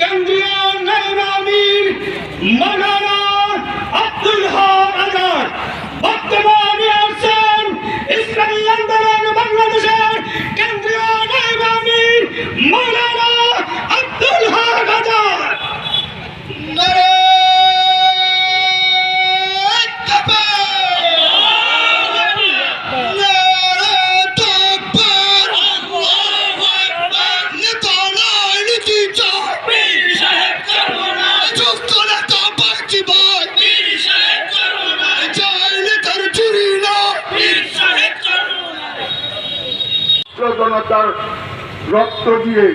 কেন্দ্রীয় নাইব আমির জনতার রক্ত দিয়ে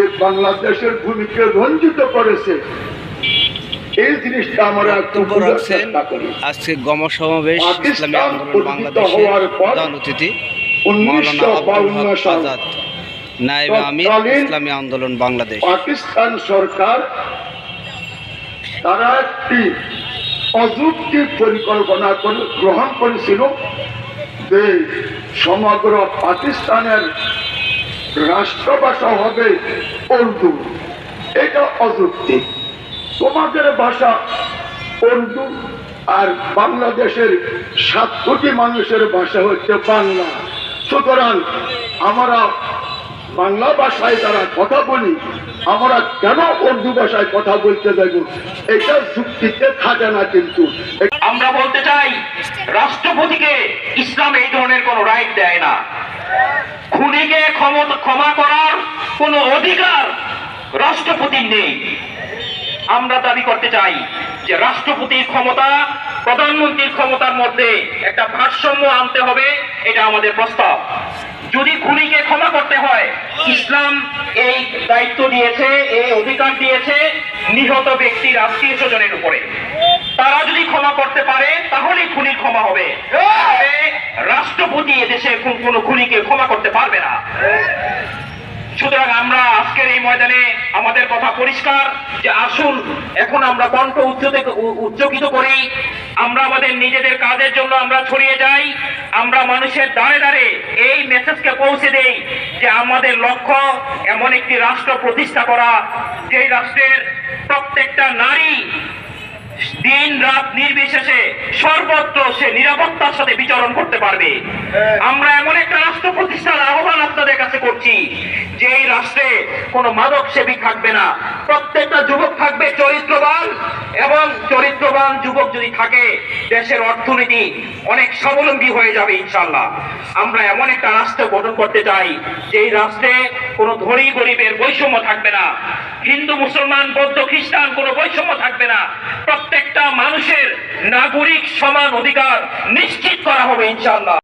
এই বাংলাদেশের ভূমিকে রঞ্জিত করেছে। এই জিনিসটা আমরা একটু বক্তব্য রাখছেন আজকে গম সমাবেশ ইসলামী আন্দোলন বাংলাদেশের প্রধান অতিথি উনিশশো আব্দুল হক আজাদ নায়েব আমির ইসলামী আন্দোলন বাংলাদেশ। পাকিস্তান সরকার তারা একটি অযৌক্তিক পরিকল্পনা গ্রহণ করেছিল যে সমগ্র পাকিস্তানের রাষ্ট্রভাষা হবে উর্দু। এটা অযৌক্তিক তোমাদের ভাষা উর্দু আর বাংলাদেশের সাত কোটি মানুষের ভাষা হচ্ছে বাংলা। সুতরাং আমরা বাংলা ভাষায় যারা কথা বলি, আমরা কেন উর্দু ভাষায় কথা বলতে দেব এটা যুক্তিতে থাকে না কিন্তু। আমরা বলতে চাই, রাষ্ট্রপতিকে ইসলাম এই ধরনের কোন রাইট দেয় না। খুনিকে ক্ষমতা ক্ষমা করার কোনো অধিকার রাষ্ট্রপতির নেই। আমরা দাবি করতে চাই যে রাষ্ট্রপতির ক্ষমতা, প্রধানমন্ত্রীর ক্ষমতার মধ্যে একটা ভারসাম্য আনতে হবে, এটা আমাদের প্রস্তাব। যদি খুনিকে ক্ষমা করতে হয় ইসলাম এই দায়িত্ব দিয়েছে এই অধিকার দিয়েছে নিহত ব্যক্তির আত্মীয় স্বজনের উপরে। তারা যদি ক্ষমা করতে পারে তাহলেই খুনির ক্ষমা হবে। রাষ্ট্রপতি এদেশে কোন- খুনিকে ক্ষমা সুতরাং আমরা আজকের এই ময়দানে আমাদের কথা পরিষ্কার যে আসুন এখন আমরা কণ্ঠ উচ্চতে উ- উচ্চকিত করি। আমরা আমাদের নিজেদের কাজের জন্য আমরা ছড়িয়ে যাই। আমরা মানুষের দ্বারে দ্বারে এই মেসেজকে পৌঁছে দেই যে আমাদের লক্ষ্য এমন একটি রাষ্ট্র প্রতিষ্ঠা করা যেই রাষ্ট্রের প্রত্যেকটা নারী দিন রাত নির্বিশেষে সর্বত্র সে নিরাপত্তার সাথে বিচরণ করতে পারবে। আমরা এমন একটা রাষ্ট্র প্রতিষ্ঠার আহ্বান কাছে করছি যে এই রাষ্ট্রে কোনো মাদক সেবী থাকবে না। প্রত্যেকটা যুবক থাকবে চরিত্রবান এবং চরিত্রবান যুবক যদি থাকে, দেশের অর্থনীতি অনেক স্বাবলম্বী হয়ে যাবে ইনশাল্লাহ আমরা এমন একটা রাষ্ট্র গঠন করতে চাই, যেই রাষ্ট্রে কোনো ধনী গরিবের বৈষম্য থাকবে না। হিন্দু, মুসলমান, বৌদ্ধ, খ্রিস্টান কোনো বৈষম্য থাকবে না। প্রত্যেকটা মানুষের নাগরিক সমান অধিকার নিশ্চিত করা হবে ইনশাল্লাহ